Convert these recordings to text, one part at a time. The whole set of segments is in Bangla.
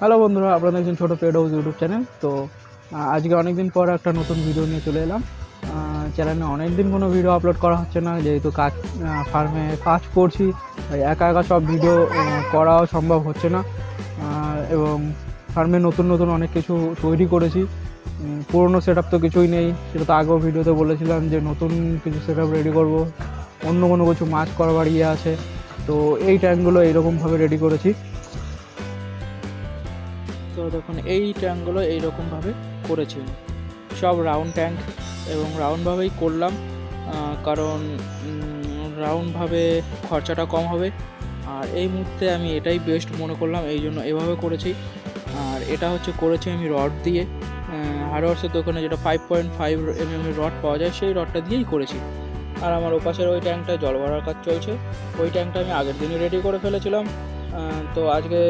হ্যালো বন্ধুরা আপনাদের একজন ছোটো পেড হাউস ইউটিউব চ্যানেল। তো আজকে অনেক দিন পর একটা নতুন ভিডিও নিয়ে চলে এলাম। চ্যানেলে অনেক দিন কোনো ভিডিও আপলোড করা হচ্ছে না, যেহেতু কাজ ফার্মে কাজ করছি একা একা সব ভিডিও করাও সম্ভব হচ্ছে না। এবং ফার্মে নতুন নতুন অনেক কিছু তৈরি করেছি। পুরনো সেট তো কিছুই নেই। সেটা তো আগেও ভিডিওতে বলেছিলাম যে নতুন কিছু সেট রেডি করব। অন্য কোনো কিছু মাছ করবার ইয়ে আছে। তো এই ট্যাঙ্কগুলো এইরকমভাবে রেডি করেছি। দেখুন, এই ট্যাঙ্কগুলো এইরকমভাবে করেছি সব রাউন্ড ট্যাঙ্ক এবং রাউন্ডভাবেই করলাম কারণ রাউন্ডভাবে খরচাটা কম হবে। আর এই মুহূর্তে আমি এটাই বেস্ট মনে করলাম, এই জন্য এভাবে করেছি। আর এটা হচ্ছে করেছি আমি রড দিয়ে। হার্ডওয়ার্সের দোকানে যেটা five point five M rod পাওয়া যায়, সেই রডটা দিয়েই করেছি। আর আমার ওপাশের ওই ট্যাঙ্কটা জল ভরার কাজ চলছে। ওই ট্যাঙ্কটা আমি আগের দিনই রেডি করে ফেলেছিলাম। তো আজকে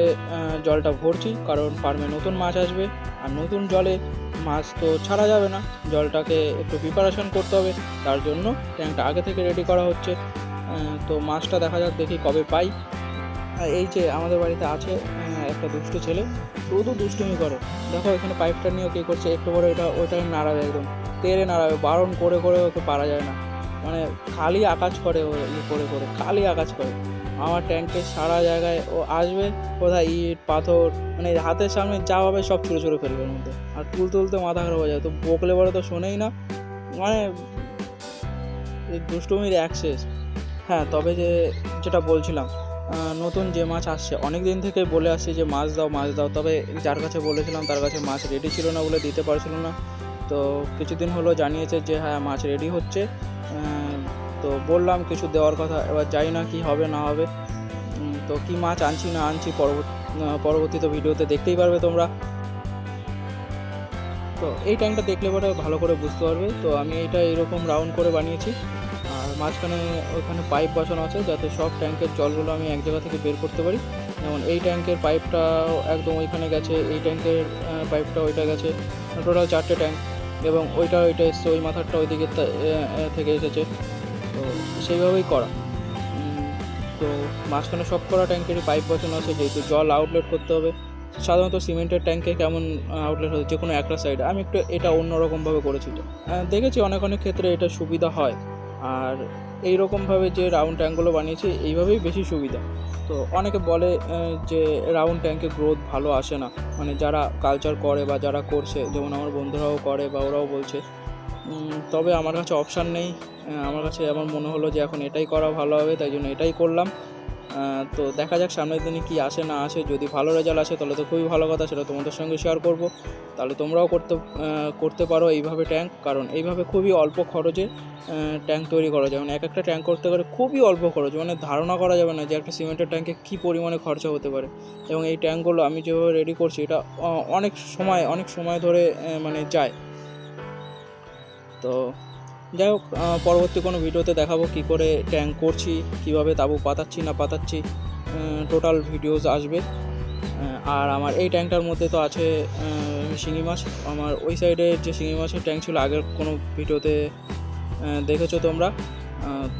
জলটা ভরছি, কারণ ফার্মে নতুন মাছ আসবে, আর নতুন জলে মাছ তো ছাড়া যাবে না। জলটাকে একটু প্রিপারেশন করতে হবে, তার জন্য ট্যাঙ্কটা আগে থেকে রেডি করা হচ্ছে। তো মাছটা দেখা যাক, দেখি কবে পাই। এই যে আমাদের বাড়িতে আছে একটা দুষ্টু ছেলে শুধু দুষ্টুমি করে। দেখো, এখানে পাইপটা নিয়ে কী করছে, একটু পরে ওটা ওটা নাড়াবে একদম, তেরে নাড়াবে, বারণ করে করে ওকে পারা যায় না। মানে খালি আকাশ করে ও ইয়ে করে করে, খালি আকাশ করে। আমার ট্যাঙ্কে সারা জায়গায় ও আসবে, কোথায় ইট, পাথর মানে হাতের সামনে যা হবে সব ছুঁড়ে ছুঁড়ে ফেলবে ওর মধ্যে। আর তুল তুলতে মাথা খারাপ হয়ে যায় তো বকলে বলে তো শোনেই না। মানে দুষ্টুমির অ্যাক্সেস হ্যাঁ তবে যে যেটা বলছিলাম নতুন যে মাছ আসছে অনেক দিন থেকে বলে আসছি যে মাছ দাও মাছ দাও, তবে যার কাছে বলেছিলাম তার কাছে মাছ রেডি ছিল না বলে দিতে পারছিল না। তো কিছুদিন হলো জানিয়েছে যে হ্যাঁ মাছ রেডি হচ্ছে। তো বললাম কিছু দেওয়ার কথা, এবার জানি না কি হবে, না হবে। তো কি মাছ আনছি, না আনছি, পরবর্তী পরবর্তীতে ভিডিওতে দেখতেই পারবে তোমরা। তো এই ট্যাঙ্কটা দেখলে পরে ভালো করে বুঝতে পারবে। তো আমি এটা এরকম রাউন্ড করে বানিয়েছি। আর মাঝখানে ওখানে পাইপ বসানো আছে, যাতে সব ট্যাঙ্কের জলগুলো আমি এক জায়গা থেকে বের করতে পারি। যেমন এই ট্যাঙ্কের পাইপটাও একদম ওইখানে গেছে, এই ট্যাঙ্কের পাইপটা ওইটা গেছে। টোটাল চারটে ট্যাঙ্ক এবং ওইটা ওইটা এসছে, ওই মাথারটা ওই দিকে থেকে এসেছে। তো সেইভাবেই করা। তো মাঝখানে সব করা ট্যাঙ্কেরই পাইপ বসানো আছে, যেহেতু জল আউটলেট করতে হবে। সাধারণত সিমেন্টের ট্যাঙ্কে কেমন আউটলেট হয় যে কোনো একটা সাইডে আমি একটু এটা অন্যরকমভাবে করেছি দেখেছি অনেক অনেক ক্ষেত্রে এটা সুবিধা হয়। আর এই রকমভাবে যে রাউন্ড ট্যাঙ্কগুলো বানিয়েছি, এইভাবেই বেশি সুবিধা। তো অনেকে বলে যে রাউন্ড ট্যাঙ্কে গ্রোথ ভালো আসে না। মানে যারা কালচার করে বা যারা করছে, যেমন আমার বন্ধুরাও করে বা ওরাও বলছে তবে আমার কাছে অপশান নেই। আমার কাছে আমার মনে হলো যে এখন এটাই করা ভালো হবে, তাই জন্য এটাই করলাম। তো দেখা যাক সামনের দিনে কি আসে না আসে। যদি ভালো রেজাল্ট আসে, তাহলে তো খুবই ভালো কথা, সেটা তোমাদের সঙ্গে শেয়ার করব। তাহলে তোমরাও করতে করতে পারো এইভাবে ট্যাঙ্ক কারণ এইভাবে খুবই অল্প খরচে ট্যাঙ্ক তৈরি করা যায়। মানে এক একটা ট্যাঙ্ক করতে গেলে খুবই অল্প খরচ মানে ধারণা করা যাবে না যে একটা সিমেন্টের ট্যাঙ্কে কী পরিমাণে খরচা হতে পারে। এবং এই ট্যাঙ্কগুলো আমি যেভাবে রেডি করছি, এটা অনেক সময় অনেক সময় ধরে মানে যায়। তো যাই হোক পরবর্তী কোনো ভিডিওতে দেখাবো কি করে ট্যাঙ্ক করছি, কীভাবে তাবু পাতাচ্ছি, না পাতাচ্ছি টোটাল ভিডিওস আসবে। আর আমার এই ট্যাঙ্কটার মধ্যে তো আছে শিঙি মাছ। আমার ওই সাইডে যে শিঙি মাছের ট্যাঙ্ক ছিল, আগের কোনো ভিডিওতে দেখেছ তোমরা?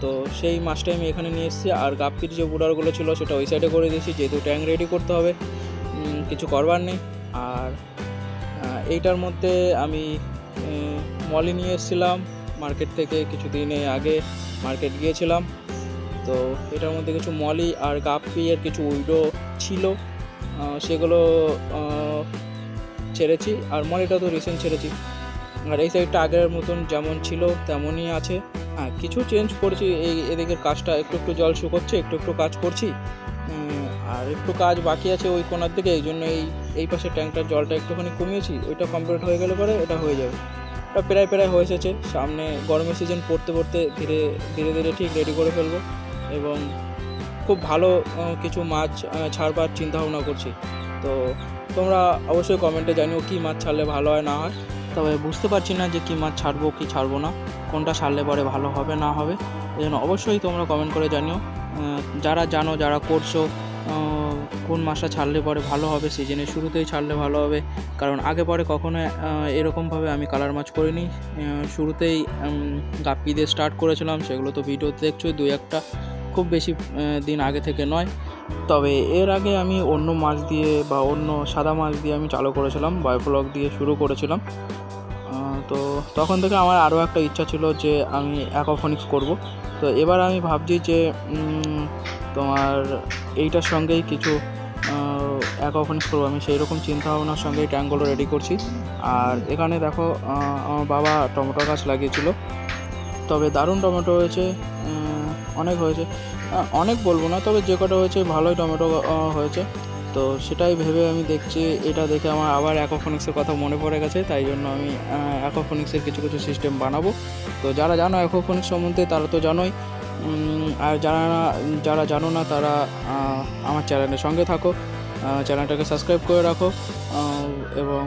তো সেই মাছটাই আমি এখানে নিয়ে এসেছি। আর গাপ্পির যে বুডারগুলো ছিল, সেটা ওই সাইডে করে দিয়েছি। যেহেতু ট্যাঙ্ক রেডি করতে হবে কিছু করবার নেই। আর এইটার মধ্যে আমি মলি নিয়ে এসেছিলাম। মার্কেট থেকে কিছু কিছুদিন আগে মার্কেট গিয়েছিলাম। তো এটার মধ্যে কিছু মলি আর গাপ্পি আর কিছু উইডো ছিল। সেগুলো ছেড়েছি। আর মলিটা তো রিসেন্ট ছেড়েছি। আর এই সাইডটা আগের মতন যেমন ছিল, তেমনই আছে। হ্যাঁ কিছু চেঞ্জ করেছি। এই, এদিকের কাজটা একটু একটু জল শুকোচ্ছে, একটু একটু কাজ করছি। আর একটু কাজ বাকি আছে ওই কোনার দিকে, এই জন্য এই এই পাশে ট্যাঙ্কটার জলটা একটুখানি কমিয়েছি, ওইটা কমপ্লিট হয়ে গেলে পরে এটা হয়ে যাবে। এটা প্রায় প্রায় হয়ে এসেছে। সামনে গরমের সিজন পড়তে পড়তে ধীরে ধীরে ধীরে ঠিক রেডি করে ফেলব এবং খুব ভালো কিছু মাছ ছাড়বার চিন্তা ভাবনা করছি। তো তোমরা অবশ্যই কমেন্টে জানিও কী মাছ ছাড়লে ভালো হয়, না হয়। তবে বুঝতে পারছি না যে কী মাছ ছাড়বো, কি ছাড়বো না, কোনটা ছাড়লে পরে ভালো হবে, না হবে। এই জন্য অবশ্যই তোমরা কমেন্ট করে জানিও। যারা জানো, যারা করছ কোন মাছটা ছাড়লে পরে ভালো হবে সিজনের শুরুতেই ছাড়লে ভালো হবে। কারণ আগে পরে কখনো এরকমভাবে আমি কালার মাছ করিনি। শুরুতেই গাপ্পি দিয়ে স্টার্ট করেছিলাম, সেগুলো তো ভিডিওতে দেখছোই, দুই একটা খুব বেশি দিন আগে থেকে নয়। তবে এর আগে আমি অন্য মাছ দিয়ে বা অন্য সাদা মাছ দিয়ে আমি চালু করেছিলাম বায়োফ্লক দিয়ে শুরু করেছিলাম। তো তখন থেকে আমার আরও একটা ইচ্ছা ছিল যে আমি অ্যাকোফনিক্স করব। তো এবার আমি ভাবছি যে তোমার এইটার সঙ্গেই কিছু অ্যাকোফনিক্স করব। আমি সেই রকম চিন্তাভাবনার সঙ্গেই ট্যাঙ্কগুলো রেডি করছি। আর এখানে দেখো আমার বাবা টমেটো গাছ লাগিয়েছিল। তবে দারুণ টমেটো হয়েছে অনেক হয়েছে। অনেক বলব না, তবে যে কটা হয়েছে ভালোই টমেটো হয়েছে। তো সেটাই ভেবে আমি দেখছি, এটা দেখে আমার আবার অ্যাকোফোনিক্সের কথা মনে পড়ে গেছে। তাই জন্য আমি অ্যাকোফোনিক্সের কিছু কিছু সিস্টেম বানাবো। তো যারা জানো অ্যাকোফোনিক্স সম্বন্ধে, তারা তো জানোই। আর যারা যারা জানো না, তারা আমার চ্যানেলের সঙ্গে থাকো চ্যানেলটাকে সাবস্ক্রাইব করে রাখো এবং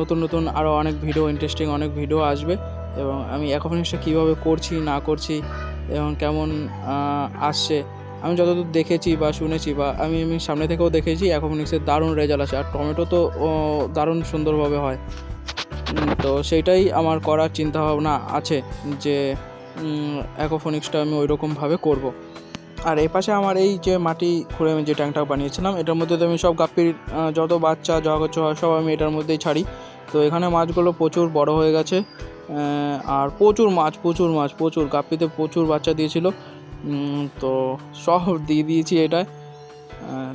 নতুন নতুন আরও অনেক ভিডিও ইন্টারেস্টিং অনেক ভিডিও আসবে, এবং আমি অ্যাকোফোনিক্সটা কীভাবে করছি, না করছি, এবং কেমন আসছে, আমি যতদূর দেখেছি বা শুনেছি বা আমি আমি সামনে থেকেও দেখেছি অ্যাকোফোনিক্সের দারুণ রেজাল্ট আছে আর টমেটো তো দারুণ সুন্দরভাবে হয়। তো সেইটাই আমার করার চিন্তাভাবনা আছে, যে অ্যাকোফোনিক্সটা আমি ওই রকমভাবে করব। আর এই পাশে আমার এই যে মাটি খুঁড়ে আমি যে ট্যাঙ্কটা বানিয়েছিলাম, এটার মধ্যে তো আমি সব গাপ্পির যত বাচ্চা জগচ্ছ সব আমি এটার মধ্যেই ছাড়ি। তো এখানে মাছগুলো প্রচুর বড় হয়ে গেছে আর প্রচুর মাছ প্রচুর মাছ, প্রচুর। গাপ্পিতে প্রচুর বাচ্চা দিয়েছিল। তো সব দিয়ে দিয়েছি এটায়।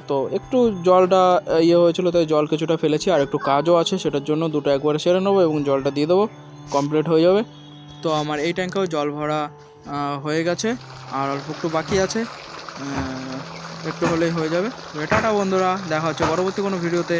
তো একটু জলটা ইয়ে হয়েছিল, তাই জল কিছুটা ফেলেছি। আর একটু কাজও আছে, সেটার জন্য দুটো একবারে সেরে নেব এবং জলটা দিয়ে দেবো। কমপ্লিট হয়ে যাবে। তো আমার এই ট্যাঙ্কেও জল ভরা হয়ে গেছে, আর অল্প একটু বাকি আছে একটু হলেই হয়ে যাবে। টাটা বন্ধুরা, দেখা হচ্ছে পরবর্তী কোনো ভিডিওতে।